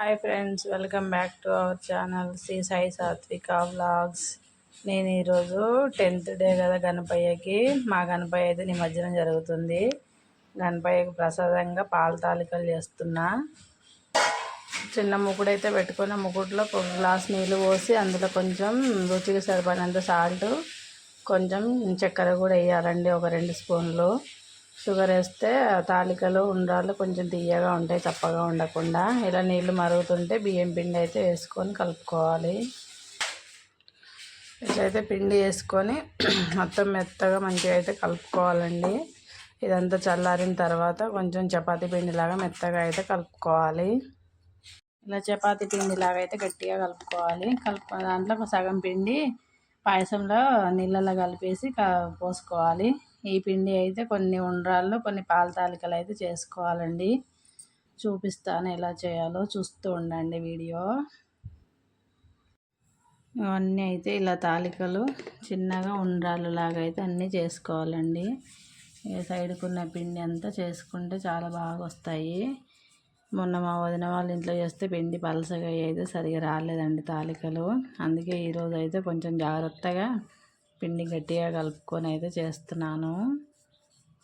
Hi friends welcome back to our channel Sri Sai Satvika vlogs నేను ఈరోజు tenth day కదా గణపయ్యకి. మా గణపయ్య అయితే నిమజ్జనం జరుగుతుంది. గణపయ్యకి ప్రసాదంగా పాల తాలికలు చేస్తున్నా. చిన్న ముకుడు అయితే పెట్టుకున్న ముకుడులో ఒక గ్లాస్ నీళ్ళు పోసి అందులో కొంచెం రుచికి సరిపడినంత సాల్ట్ కొంచెం చక్కెర కూడా వేయాలండి ఒక రెండు స్పూన్లు. షుగర్ వేస్తే తాలికలు ఉండ్రాలు కొంచెం తీయగా ఉంటాయి చప్పగా ఉండకుండా. ఇలా నీళ్ళు మరుగుతుంటే బియ్యం పిండి అయితే వేసుకొని కలుపుకోవాలి. ఇట్లయితే పిండి వేసుకొని మొత్తం మెత్తగా మంచిగా అయితే కలుపుకోవాలండి. ఇదంతా చల్లారిన తర్వాత కొంచెం చపాతి పిండిలాగా మెత్తగా అయితే కలుపుకోవాలి. ఇలా చపాతి పిండిలాగా అయితే గట్టిగా కలుపుకోవాలి. కలుపు దాంట్లో సగం పిండి పాయసంలో నీళ్ళలో కలిపేసి పోసుకోవాలి. ఈ పిండి అయితే కొన్ని ఉండ్రాళ్ళు కొన్ని పాల తాలికలు అయితే చేసుకోవాలండి. చూపిస్తాను ఎలా చేయాలో చూస్తూ ఉండండి వీడియో. ఇవన్నీ అయితే ఇలా తాలికలు చిన్నగా ఉండ్రాళ్ళు లాగా అయితే అన్నీ చేసుకోవాలండి. సైడ్కున్న పిండి అంతా చేసుకుంటే చాలా బాగా వస్తాయి. మొన్న మా వదిన వాళ్ళ ఇంట్లో చేస్తే పిండి పలసగా అయితే సరిగా రాలేదండి తాలికలు. అందుకే ఈరోజు అయితే కొంచెం జాగ్రత్తగా పిండి గట్టిగా కలుపుకొని అయితే చేస్తున్నాను.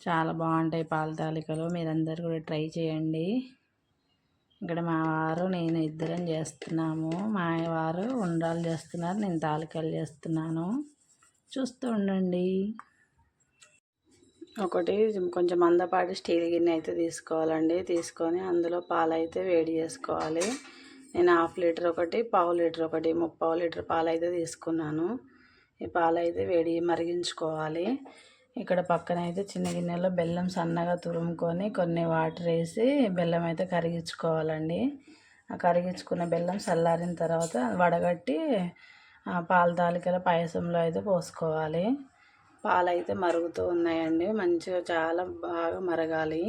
చాలా బాగుంటాయి పాల తాలికలు. మీరందరూ కూడా ట్రై చేయండి. ఇక్కడ మా వారు నేను ఇద్దరం చేస్తున్నాము. మా వారు ఉండాలు చేస్తున్నారు నేను తాలికలు చేస్తున్నాను. చూస్తూ ఉండండి. ఒకటి కొంచెం మందపాటి స్టీల్ గిన్నె అయితే తీసుకోవాలండి. తీసుకొని అందులో పాలు అయితే వేడి చేసుకోవాలి. నేను హాఫ్ లీటర్ ఒకటి పావు లీటర్ ఒకటి ముప్పావు లీటర్ పాలు అయితే తీసుకున్నాను. ఈ పాలు అయితే వేడి మరిగించుకోవాలి. ఇక్కడ పక్కన అయితే చిన్న గిన్నెలో బెల్లం సన్నగా తురుముకొని కొన్ని వాటర్ వేసి బెల్లం అయితే కరిగించుకోవాలండి. ఆ కరిగించుకున్న బెల్లం చల్లారిన తర్వాత వడగట్టి పాల తాలికల పాయసంలో అయితే పోసుకోవాలి. పాలు అయితే మరుగుతూ ఉన్నాయండి. మంచిగా చాలా బాగా మరగాలి.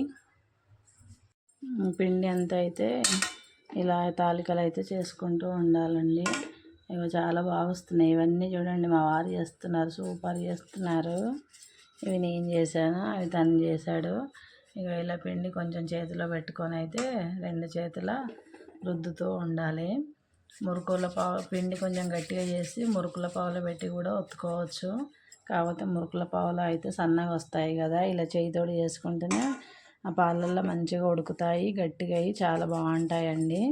పిండి అంతా అయితే ఇలా తాలికలు అయితే చేసుకుంటూ ఉండాలండి. ఇవి చాలా బాగా వస్తున్నాయి ఇవన్నీ చూడండి మా వారు చేస్తున్నారు సూపర్ చేస్తున్నారు. ఇవి నేను చేశాను అవి తను చేశాడు. ఇక ఇలా పిండి కొంచెం చేతిలో పెట్టుకొని అయితే రెండు చేతుల రుద్దుతూ ఉండాలి. మురుకుల పావు పిండి కొంచెం గట్టిగా చేసి మురుకుల పావులో పెట్టి కూడా ఒత్తుకోవచ్చు. కాకపోతే మురుకుల పావులు అయితే సన్నగా వస్తాయి కదా. ఇలా చేయితోడు చేసుకుంటేనే ఆ పాలల్లో మంచిగా ఉడుకుతాయి గట్టిగా అయ్యి చాలా బాగుంటాయండి.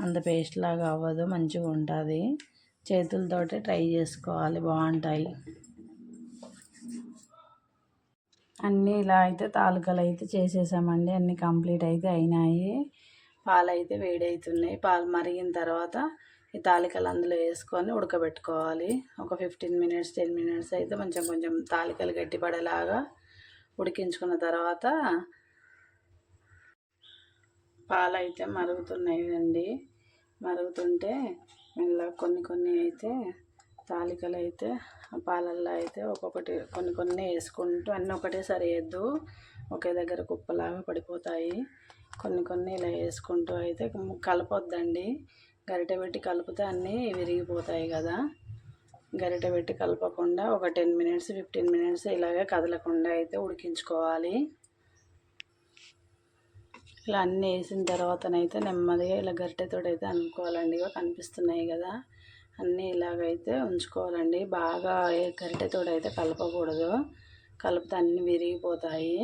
అంత పేస్ట్ లాగా అవ్వదు మంచిగా ఉంటుంది. చేతులతోటి ట్రై చేసుకోవాలి. బాగుంటాయి. అన్నీ ఇలా అయితే తాలూకాలు అయితే చేసేసామండి. అన్నీ కంప్లీట్ అయితే అయినాయి. పాలు అయితే వేడవుతున్నాయి పాలు మరిగిన తర్వాత ఈ తాలికలు అందులో వేసుకొని ఉడకబెట్టుకోవాలి. ఒక ఫిఫ్టీన్ మినిట్స్ టెన్ మినిట్స్ అయితే కొంచెం కొంచెం తాలికలు గట్టిపడేలాగా ఉడికించుకున్న తర్వాత పాలు అయితే మరుగుతున్నాయి అండి మరుగుతుంటే ఇలా కొన్ని కొన్ని అయితే తాలికలు అయితే పాలల్లో అయితే ఒక్కొక్కటి కొన్ని కొన్ని వేసుకుంటూ అన్నీ ఒకటేసారి వేయద్దు ఒకే దగ్గర కుప్పలాగా పడిపోతాయి. కొన్ని కొన్ని ఇలా వేసుకుంటూ అయితే కలపొద్దండి. గరిటె పెట్టి కలిపితే అన్నీ విరిగిపోతాయి కదా. గరిటె పెట్టి కలపకుండా ఒక టెన్ మినిట్స్ ఫిఫ్టీన్ మినిట్స్ ఇలాగే కదలకుండా అయితే ఉడికించుకోవాలి. ఇలా అన్నీ వేసిన తర్వాతనైతే నెమ్మదిగా ఇలా గరిటెతో అయితే అనుకోవాలండి కనిపిస్తున్నాయి కదా. అన్నీ ఇలాగైతే ఉంచుకోవాలండి. బాగా గరిటెతో అయితే కలపకూడదు. కలిపితే అన్నీ విరిగిపోతాయి.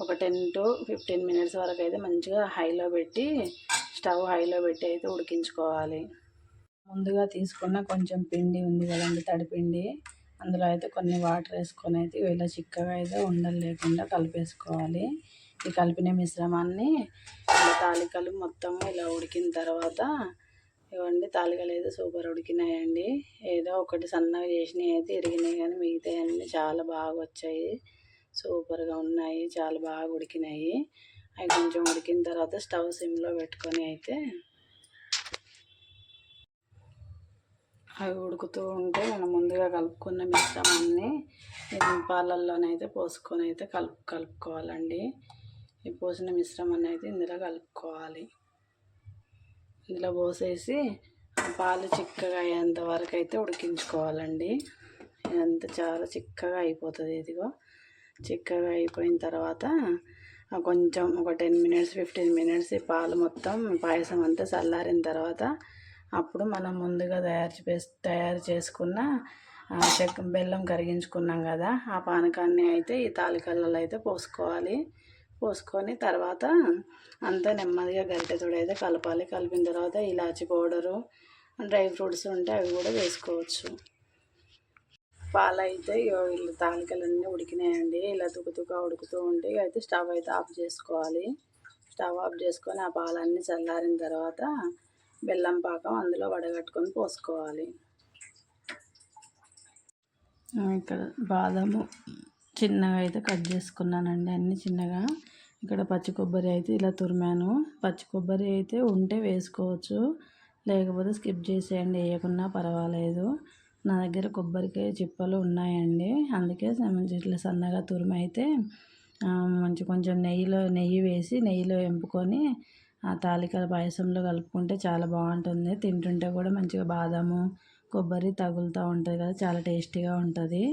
ఒక టెన్ టు ఫిఫ్టీన్ మినిట్స్ వరకు అయితే మంచిగా హైలో పెట్టి స్టవ్ హైలో పెట్టి అయితే ఉడికించుకోవాలి. ముందుగా తీసుకున్న కొంచెం పిండి ఉంది కదండి తడిపిండి. అందులో అయితే కొన్ని వాటర్ వేసుకొని అయితే ఇలా చిక్కగా అయితే ఉండలు లేకుండా కలిపేసుకోవాలి. ఈ కలిపిన మిశ్రమాన్ని ఇలా తాలికలు మొత్తం ఇలా ఉడికిన తర్వాత ఇవ్వండి తాలికలు అయితే సూపర్ ఉడికినాయండి. ఏదో ఒకటి సన్నగా చేసినవి అయితే ఇరిగినాయి కానీ మిగతా అన్నీ చాలా బాగా వచ్చాయి. సూపర్గా ఉన్నాయి చాలా బాగా ఉడికినాయి. అవి కొంచెం ఉడికిన తర్వాత స్టవ్ సిమ్లో పెట్టుకొని అయితే అవి ఉడుకుతూ ఉంటే మనం ముందుగా కలుపుకున్న మిశ్రమాన్ని పాలల్లోనైతే పోసుకొని అయితే కలుపు కలుపుకోవాలండి. ఈ పోసిన మిశ్రమాన్ని అయితే ఇందులో కలుపుకోవాలి. ఇందులో పోసేసి పాలు చిక్కగా అయ్యేంత వరకు అయితే ఉడికించుకోవాలండి. ఎంత చాలా చిక్కగా అయిపోతుంది ఇదిగో. చిక్కగా అయిపోయిన తర్వాత కొంచెం ఒక టెన్ మినిట్స్ ఫిఫ్టీన్ మినిట్స్ ఈ పాలు మొత్తం పాయసం అంతా చల్లారిన తర్వాత అప్పుడు మనం ముందుగా తయారు చేసి తయారు చేసుకున్న చెక్క బెల్లం కరిగించుకున్నాం కదా ఆ పానకాన్ని అయితే ఈ తాలికల్లో అయితే పోసుకోవాలి. పోసుకొని తర్వాత అంతా నెమ్మదిగా గరిటె అయితే కలపాలి. కలిపిన తర్వాత ఇలాచి పౌడరు డ్రై ఫ్రూట్స్ ఉంటే అవి కూడా వేసుకోవచ్చు. పాలు అయితే ఇగో వీళ్ళు తాలికలన్నీ ఉడికినాయండి. ఇలా తుకుతుక ఉడుకుతూ ఉంటే అయితే స్టవ్ అయితే ఆఫ్ చేసుకోవాలి. స్టవ్ ఆఫ్ చేసుకొని ఆ పాలన్నీ చల్లారిన తర్వాత బెల్లం పాకం అందులో వడగట్టుకొని పోసుకోవాలి. ఇక్కడ బాదము చిన్నగా అయితే కట్ చేసుకున్నానండి అన్ని చిన్నగా. ఇక్కడ పచ్చి కొబ్బరి అయితే ఇలా తురిమాను. పచ్చి కొబ్బరి అయితే ఉంటే వేసుకోవచ్చు. లేకపోతే స్కిప్ చేసేయండి వేయకున్నా పర్వాలేదు. నా దగ్గర కొబ్బరికాయ చిప్పలు ఉన్నాయండి. అందుకే ఇట్లా సన్నగా తురిమి అయితే మంచి కొంచెం నెయ్యిలో నెయ్యి వేసి నెయ్యిలో ఎంపుకొని ఆ తాలికల పాయసంలో కలుపుకుంటే చాలా బాగుంటుంది. తింటుంటే కూడా మంచిగా బాదాము కొబ్బరి తగులుతూ ఉంటుంది కదా చాలా టేస్టీగా ఉంటుంది.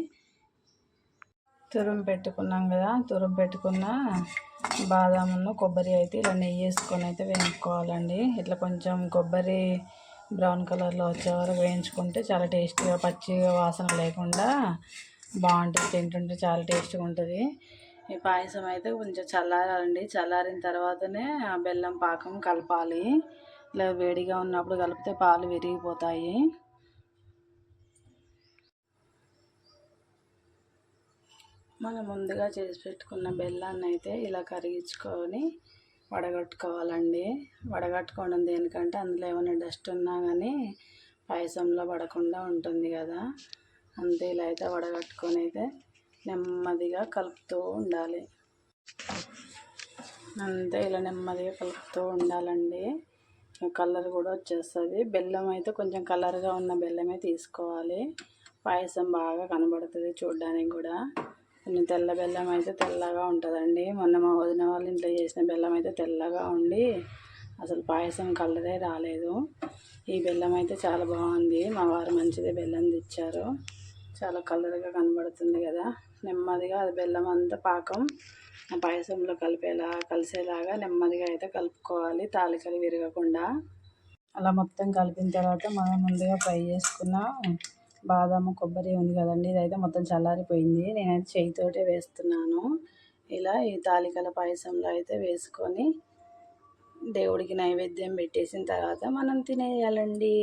తురుము పెట్టుకున్నాం కదా తురుము పెట్టుకున్న బాదామును కొబ్బరి అయితే ఇలా నెయ్యి వేసుకొని అయితే వేయించుకోవాలండి. ఇట్లా కొంచెం కొబ్బరి బ్రౌన్ కలర్లో వచ్చే వరకు వేయించుకుంటే చాలా టేస్టీగా పచ్చిగా వాసన లేకుండా బాగుంటుంది తింటుంటే చాలా టేస్ట్గా ఉంటుంది. ఈ పాయసం అయితే కొంచెం చల్లారాలండి. చల్లారిన తర్వాతనే ఆ బెల్లం పాకం కలపాలి. ఇలా వేడిగా ఉన్నప్పుడు కలిపితే పాలు విరిగిపోతాయి. మనం ముందుగా చేసి పెట్టుకున్న బెల్లాన్ని అయితే ఇలా కరిగించుకొని వడగట్టుకోవాలండి. వడగట్టుకోవడం దేనికంటే అందులో ఏమైనా డస్ట్ ఉన్నా కానీ పాయసంలో పడకుండా ఉంటుంది కదా. అంతే ఇలా అయితే వడగట్టుకొని అయితే నెమ్మదిగా కలుపుతూ ఉండాలి. అంతే ఇలా నెమ్మదిగా కలుపుతూ ఉండాలండి. కలర్ కూడా వచ్చేస్తుంది. బెల్లం అయితే కొంచెం కలర్గా ఉన్న బెల్లమే తీసుకోవాలి. పాయసం బాగా కనబడుతుంది చూడడానికి కూడా. కొంచెం తెల్ల బెల్లం అయితే తెల్లగా ఉంటుందండి. మొన్న మా వదిన వాళ్ళు ఇంట్లో చేసిన బెల్లం అయితే తెల్లగా ఉండి అసలు పాయసం కలరే రాలేదు. ఈ బెల్లం అయితే చాలా బాగుంది. మా వారు మంచిది బెల్లం తెచ్చారు. చాలా కలర్గా కనబడుతుంది కదా. నెమ్మదిగా అది బెల్లం అంతా పాకం ఆ పాయసంలో కలిపేలా కలిసేలాగా నెమ్మదిగా అయితే కలుపుకోవాలి. తాలికలు విరగకుండా. అలా మొత్తం కలిపిన తర్వాత మనం ముందుగా ఫ్రై చేసుకున్న. బాదాము కొబ్బరి ఉంది కదండి. ఇదైతే మొత్తం చల్లారిపోయింది. నేనైతే చేయితోటే వేస్తున్నాను. ఇలా ఈ తాలికల పాయసంలో అయితే వేసుకొని దేవుడికి నైవేద్యం పెట్టేసిన తర్వాత మనం తినేయాలండి.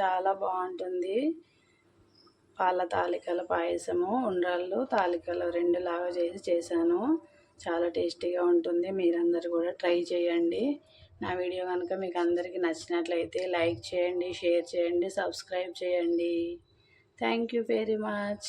చాలా బాగుంటుంది. పాల తాలికల పాయసము ఉండ్రాళ్ళు తాలికలు రెండు లాగా చేసి చేశాను. చాలా టేస్టీగా ఉంటుంది. మీరందరూ కూడా ట్రై చేయండి. నా వీడియో కనుక మీకు అందరికీ నచ్చినట్లయితే లైక్ చేయండి షేర్ చేయండి సబ్స్క్రైబ్ చేయండి. Thank you very much.